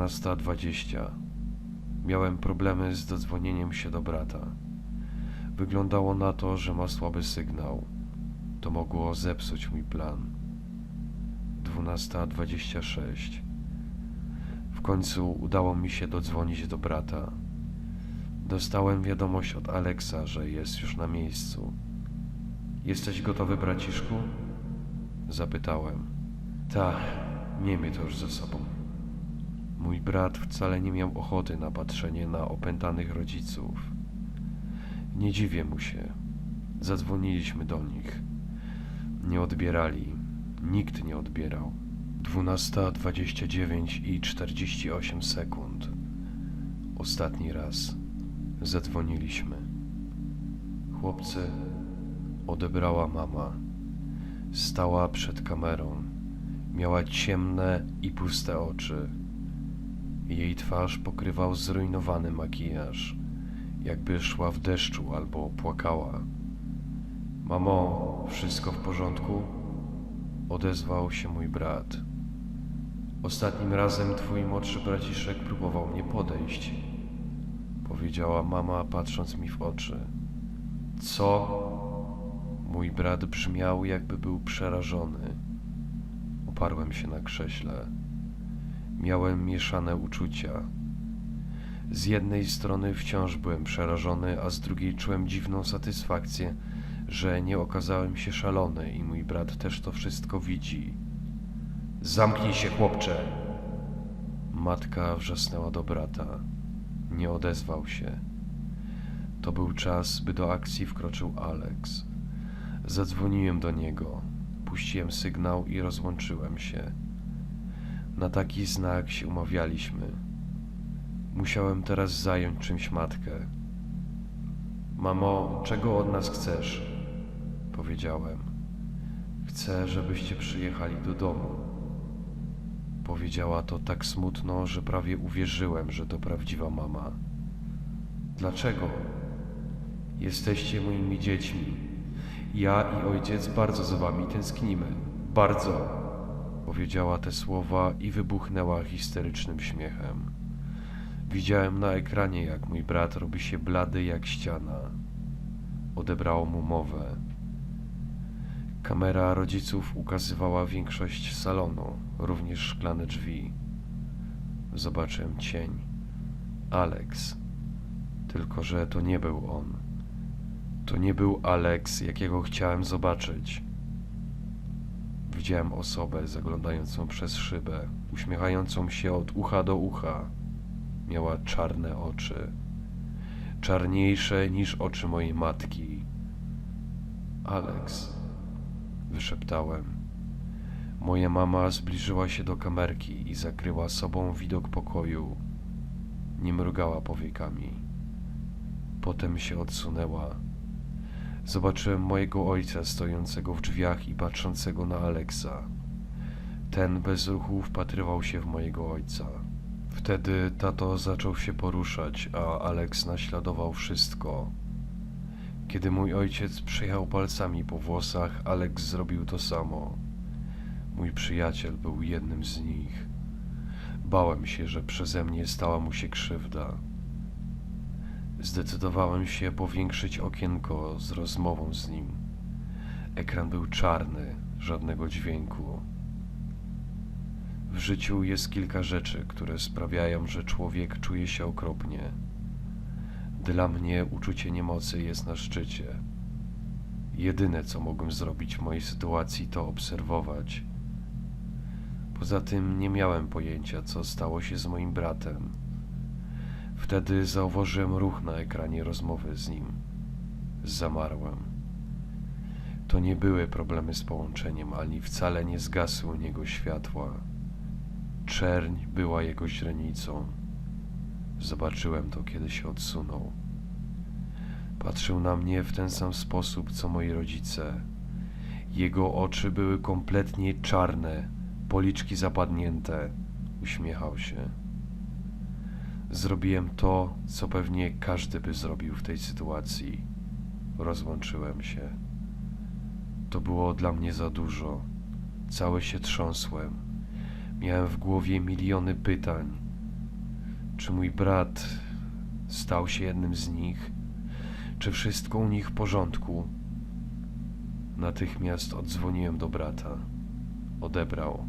12.20. Miałem problemy z dodzwonieniem się do brata. Wyglądało na to, że ma słaby sygnał. To mogło zepsuć mój plan. 12.26. W końcu udało mi się dodzwonić do brata. Dostałem wiadomość od Aleksa, że jest już na miejscu. Jesteś gotowy, braciszku? Zapytałem. Tak, miejmy to już ze sobą. Mój brat wcale nie miał ochoty na patrzenie na opętanych rodziców. Nie dziwię mu się. Zadzwoniliśmy do nich. Nie odbierali. Nikt nie odbierał. 12.29 i 48 sekund. Ostatni raz zadzwoniliśmy. Chłopcy, odebrała mama. Stała przed kamerą. Miała ciemne i puste oczy. Jej twarz pokrywał zrujnowany makijaż, jakby szła w deszczu albo płakała. Mamo, wszystko w porządku? Odezwał się mój brat. Ostatnim razem twój młodszy braciszek próbował mnie podejść, powiedziała mama, patrząc mi w oczy. Co? Mój brat brzmiał, jakby był przerażony. Oparłem się na krześle. Miałem mieszane uczucia. Z jednej strony wciąż byłem przerażony, a z drugiej czułem dziwną satysfakcję, że nie okazałem się szalony i mój brat też to wszystko widzi. Zamknij się, chłopcze! Matka wrzasnęła do brata. Nie odezwał się. To był czas, by do akcji wkroczył Alex. Zadzwoniłem do niego, puściłem sygnał i rozłączyłem się. Na taki znak się umawialiśmy. Musiałem teraz zająć czymś matkę. Mamo, czego od nas chcesz? Powiedziałem. Chcę, żebyście przyjechali do domu. Powiedziała to tak smutno, że prawie uwierzyłem, że to prawdziwa mama. Dlaczego? Jesteście moimi dziećmi. Ja i ojciec bardzo za wami tęsknimy. Bardzo. Powiedziała te słowa i wybuchnęła histerycznym śmiechem. Widziałem na ekranie, jak mój brat robi się blady jak ściana. Odebrało mu mowę. Kamera rodziców ukazywała większość salonu, również szklane drzwi. Zobaczyłem cień. Alex. Tylko, że to nie był on. To nie był Alex, jakiego chciałem zobaczyć. Widziałem osobę zaglądającą przez szybę, uśmiechającą się od ucha do ucha. Miała czarne oczy, czarniejsze niż oczy mojej matki. Alex, wyszeptałem. Moja mama zbliżyła się do kamerki i zakryła sobą widok pokoju. Nie mrugała powiekami. Potem się odsunęła. Zobaczyłem mojego ojca stojącego w drzwiach i patrzącego na Aleksa. Ten bez ruchu wpatrywał się w mojego ojca. Wtedy tato zaczął się poruszać, a Aleks naśladował wszystko. Kiedy mój ojciec przejechał palcami po włosach, Aleks zrobił to samo. Mój przyjaciel był jednym z nich. Bałem się, że przeze mnie stała mu się krzywda. Zdecydowałem się powiększyć okienko z rozmową z nim. Ekran był czarny, żadnego dźwięku. W życiu jest kilka rzeczy, które sprawiają, że człowiek czuje się okropnie. Dla mnie uczucie niemocy jest na szczycie. Jedyne, co mogłem zrobić w mojej sytuacji, to obserwować. Poza tym nie miałem pojęcia, co stało się z moim bratem. Wtedy zauważyłem ruch na ekranie rozmowy z nim. Zamarłem. To nie były problemy z połączeniem, ani wcale nie zgasły u niego światła. Czerń była jego źrenicą. Zobaczyłem to, kiedy się odsunął. Patrzył na mnie w ten sam sposób, co moi rodzice. Jego oczy były kompletnie czarne, policzki zapadnięte. Uśmiechał się. Zrobiłem to, co pewnie każdy by zrobił w tej sytuacji. Rozłączyłem się. To było dla mnie za dużo. Cały się trząsłem. Miałem w głowie miliony pytań. Czy mój brat stał się jednym z nich? Czy wszystko u nich w porządku? Natychmiast oddzwoniłem do brata. Odebrał.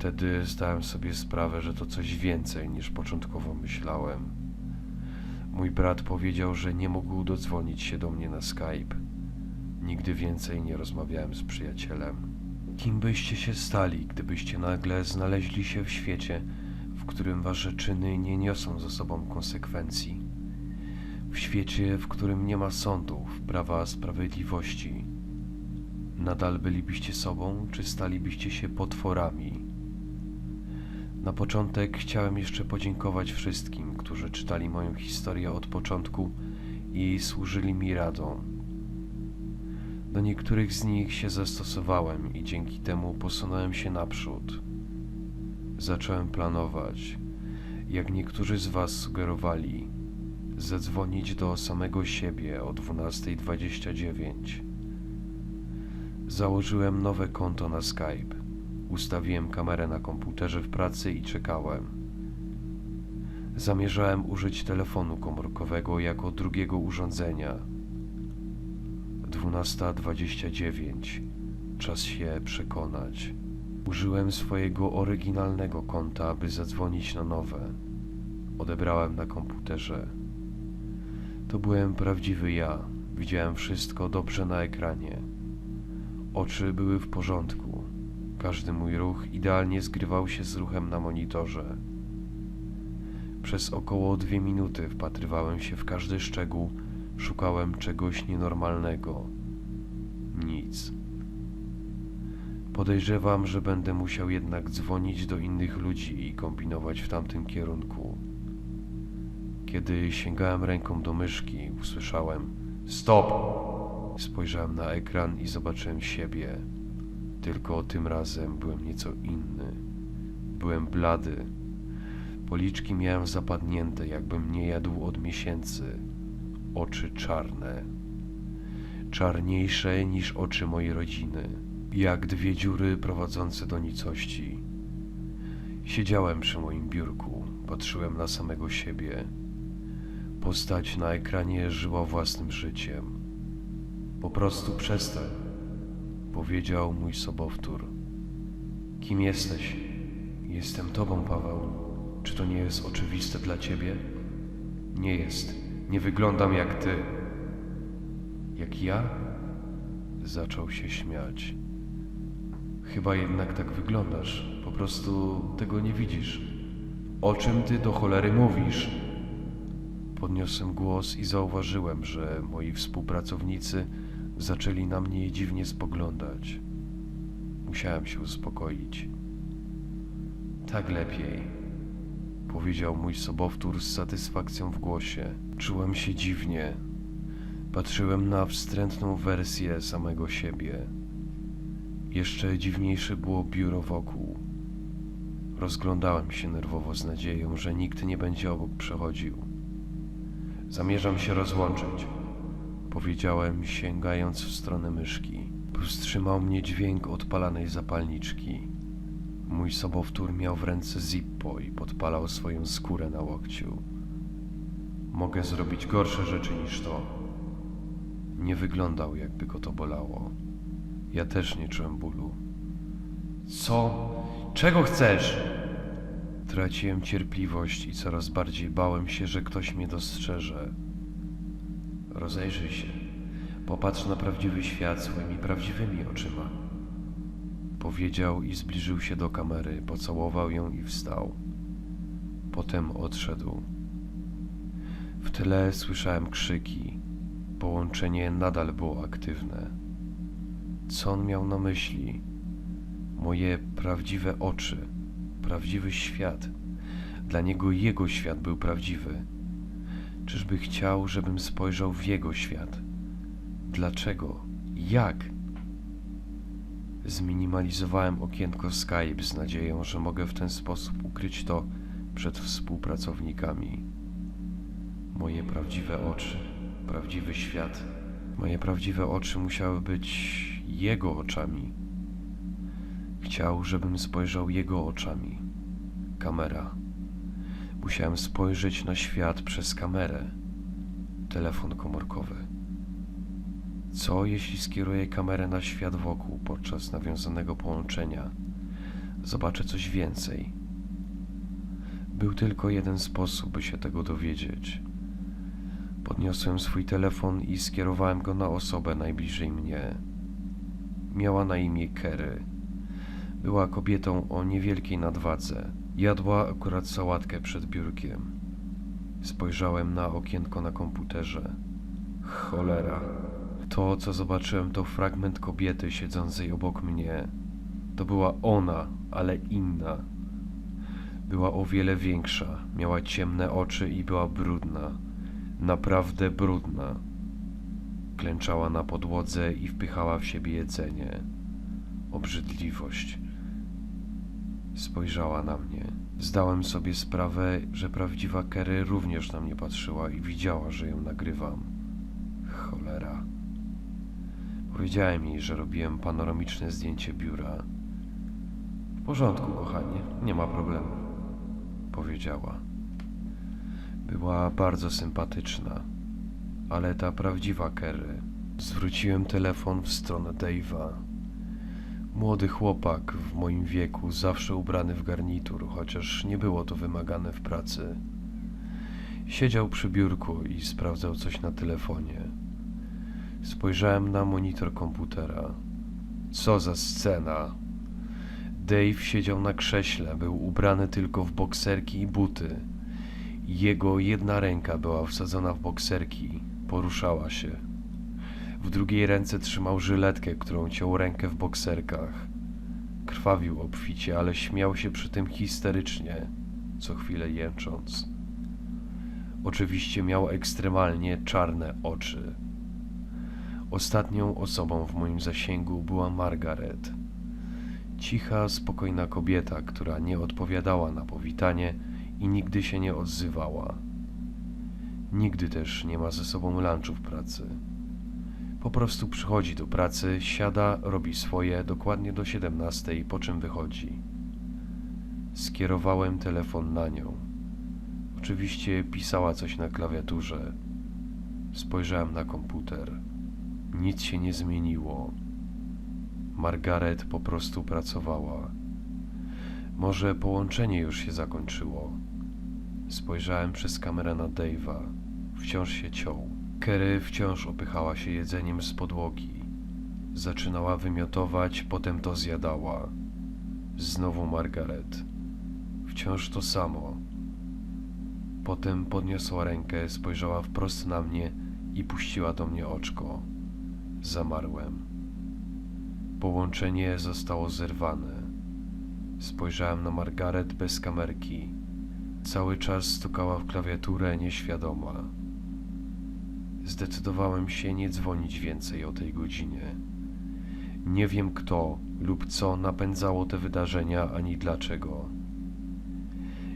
Wtedy zdałem sobie sprawę, że to coś więcej niż początkowo myślałem. Mój brat powiedział, że nie mógł dodzwonić się do mnie na Skype. Nigdy więcej nie rozmawiałem z przyjacielem. Kim byście się stali, gdybyście nagle znaleźli się w świecie, w którym wasze czyny nie niosą ze sobą konsekwencji? W świecie, w którym nie ma sądów, prawa, sprawiedliwości. Nadal bylibyście sobą, czy stalibyście się potworami? Na początek chciałem jeszcze podziękować wszystkim, którzy czytali moją historię od początku i służyli mi radą. Do niektórych z nich się zastosowałem i dzięki temu posunąłem się naprzód. Zacząłem planować, jak niektórzy z Was sugerowali, zadzwonić do samego siebie o 12.29. Założyłem nowe konto na Skype. Ustawiłem kamerę na komputerze w pracy i czekałem. Zamierzałem użyć telefonu komórkowego jako drugiego urządzenia. 12.29. Czas się przekonać. Użyłem swojego oryginalnego konta, by zadzwonić na nowe. Odebrałem na komputerze. To byłem prawdziwy ja. Widziałem wszystko dobrze na ekranie. Oczy były w porządku. Każdy mój ruch idealnie zgrywał się z ruchem na monitorze. Przez około dwie minuty wpatrywałem się w każdy szczegół, szukałem czegoś nienormalnego. Nic. Podejrzewam, że będę musiał jednak dzwonić do innych ludzi i kombinować w tamtym kierunku. Kiedy sięgałem ręką do myszki, usłyszałem Stop! Spojrzałem na ekran i zobaczyłem siebie. Tylko tym razem byłem nieco inny. Byłem blady. Policzki miałem zapadnięte, jakbym nie jadł od miesięcy. Oczy czarne. Czarniejsze niż oczy mojej rodziny. Jak dwie dziury prowadzące do nicości. Siedziałem przy moim biurku, patrzyłem na samego siebie. Postać na ekranie żyła własnym życiem. Po prostu przestań, powiedział mój sobowtór. Kim jesteś? Jestem tobą, Paweł. Czy to nie jest oczywiste dla ciebie? Nie jest. Nie wyglądam jak ty. Jak ja? Zaczął się śmiać. Chyba jednak tak wyglądasz. Po prostu tego nie widzisz. O czym ty do cholery mówisz? Podniosłem głos i zauważyłem, że moi współpracownicy zaczęli na mnie dziwnie spoglądać. Musiałem się uspokoić. Tak lepiej, powiedział mój sobowtór z satysfakcją w głosie. Czułem się dziwnie. Patrzyłem na wstrętną wersję samego siebie. Jeszcze dziwniejsze było biuro wokół. Rozglądałem się nerwowo z nadzieją, że nikt nie będzie obok przechodził. Zamierzam się rozłączyć, powiedziałem, sięgając w stronę myszki. Powstrzymał mnie dźwięk odpalanej zapalniczki. Mój sobowtór miał w ręce zippo i podpalał swoją skórę na łokciu. Mogę zrobić gorsze rzeczy niż to. Nie wyglądał, jakby go to bolało. Ja też nie czułem bólu. Co? Czego chcesz? Traciłem cierpliwość i coraz bardziej bałem się, że ktoś mnie dostrzeże. Rozejrzyj się. Popatrz na prawdziwy świat swoimi prawdziwymi oczyma. Powiedział i zbliżył się do kamery, pocałował ją i wstał. Potem odszedł. W tle słyszałem krzyki. Połączenie nadal było aktywne. Co on miał na myśli? Moje prawdziwe oczy, prawdziwy świat. Dla niego jego świat był prawdziwy. Czyżby chciał, żebym spojrzał w jego świat? Dlaczego? Jak? Zminimalizowałem okienko Skype z nadzieją, że mogę w ten sposób ukryć to przed współpracownikami. Moje prawdziwe oczy, prawdziwy świat. Moje prawdziwe oczy musiały być jego oczami. Chciał, żebym spojrzał jego oczami. Kamera. Musiałem spojrzeć na świat przez kamerę. Telefon komórkowy. Co jeśli skieruję kamerę na świat wokół podczas nawiązanego połączenia? Zobaczę coś więcej. Był tylko jeden sposób, by się tego dowiedzieć. Podniosłem swój telefon i skierowałem go na osobę najbliżej mnie. Miała na imię Kerry. Była kobietą o niewielkiej nadwadze. Jadła akurat sałatkę przed biurkiem. Spojrzałem na okienko na komputerze. Cholera. To, co zobaczyłem, to fragment kobiety siedzącej obok mnie. To była ona, ale inna. Była o wiele większa, miała ciemne oczy i była brudna. Naprawdę brudna. Klęczała na podłodze i wpychała w siebie jedzenie. Obrzydliwość. Spojrzała na mnie. Zdałem sobie sprawę, że prawdziwa Kerry również na mnie patrzyła i widziała, że ją nagrywam. Cholera. Powiedziałem jej, że robiłem panoramiczne zdjęcie biura. W porządku, kochanie, nie ma problemu, powiedziała. Była bardzo sympatyczna, ale ta prawdziwa Kerry. Zwróciłem telefon w stronę Dave'a. Młody chłopak w moim wieku, zawsze ubrany w garnitur, chociaż nie było to wymagane w pracy. Siedział przy biurku i sprawdzał coś na telefonie. Spojrzałem na monitor komputera. Co za scena! Dave siedział na krześle, był ubrany tylko w bokserki i buty. Jego jedna ręka była wsadzona w bokserki, poruszała się. W drugiej ręce trzymał żyletkę, którą ciął rękę w bokserkach. Krwawił obficie, ale śmiał się przy tym histerycznie, co chwilę jęcząc. Oczywiście miał ekstremalnie czarne oczy. Ostatnią osobą w moim zasięgu była Margaret. Cicha, spokojna kobieta, która nie odpowiadała na powitanie i nigdy się nie odzywała. Nigdy też nie ma ze sobą lunchu w pracy. Po prostu przychodzi do pracy, siada, robi swoje dokładnie do 17, po czym wychodzi. Skierowałem telefon na nią. Oczywiście pisała coś na klawiaturze. Spojrzałem na komputer. Nic się nie zmieniło. Margaret po prostu pracowała. Może połączenie już się zakończyło. Spojrzałem przez kamerę na Dave'a. Wciąż się ciął. Kerry wciąż opychała się jedzeniem z podłogi. Zaczynała wymiotować, potem to zjadała. Znowu Margaret. Wciąż to samo. Potem podniosła rękę, spojrzała wprost na mnie i puściła do mnie oczko. Zamarłem. Połączenie zostało zerwane. Spojrzałem na Margaret bez kamerki. Cały czas stukała w klawiaturę nieświadoma. Zdecydowałem się nie dzwonić więcej o tej godzinie. Nie wiem kto lub co napędzało te wydarzenia, ani dlaczego.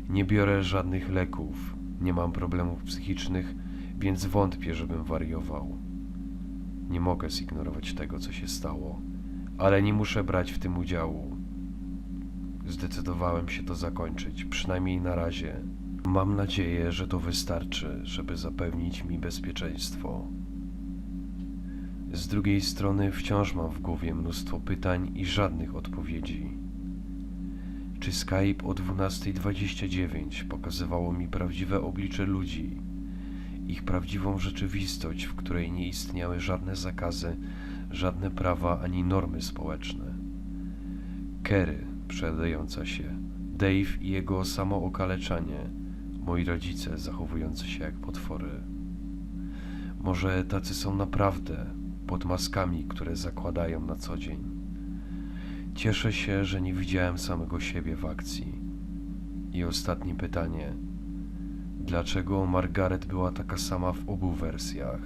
Nie biorę żadnych leków, nie mam problemów psychicznych, więc wątpię, żebym wariował. Nie mogę zignorować tego, co się stało, ale nie muszę brać w tym udziału. Zdecydowałem się to zakończyć, przynajmniej na razie. Mam nadzieję, że to wystarczy, żeby zapewnić mi bezpieczeństwo. Z drugiej strony wciąż mam w głowie mnóstwo pytań i żadnych odpowiedzi. Czy Skype o 12.29 pokazywało mi prawdziwe oblicze ludzi, ich prawdziwą rzeczywistość, w której nie istniały żadne zakazy, żadne prawa ani normy społeczne? Kerry przedająca się, Dave i jego samookaleczanie, moi rodzice zachowujący się jak potwory. Może tacy są naprawdę pod maskami, które zakładają na co dzień. Cieszę się, że nie widziałem samego siebie w akcji. I ostatnie pytanie. Dlaczego Margaret była taka sama w obu wersjach?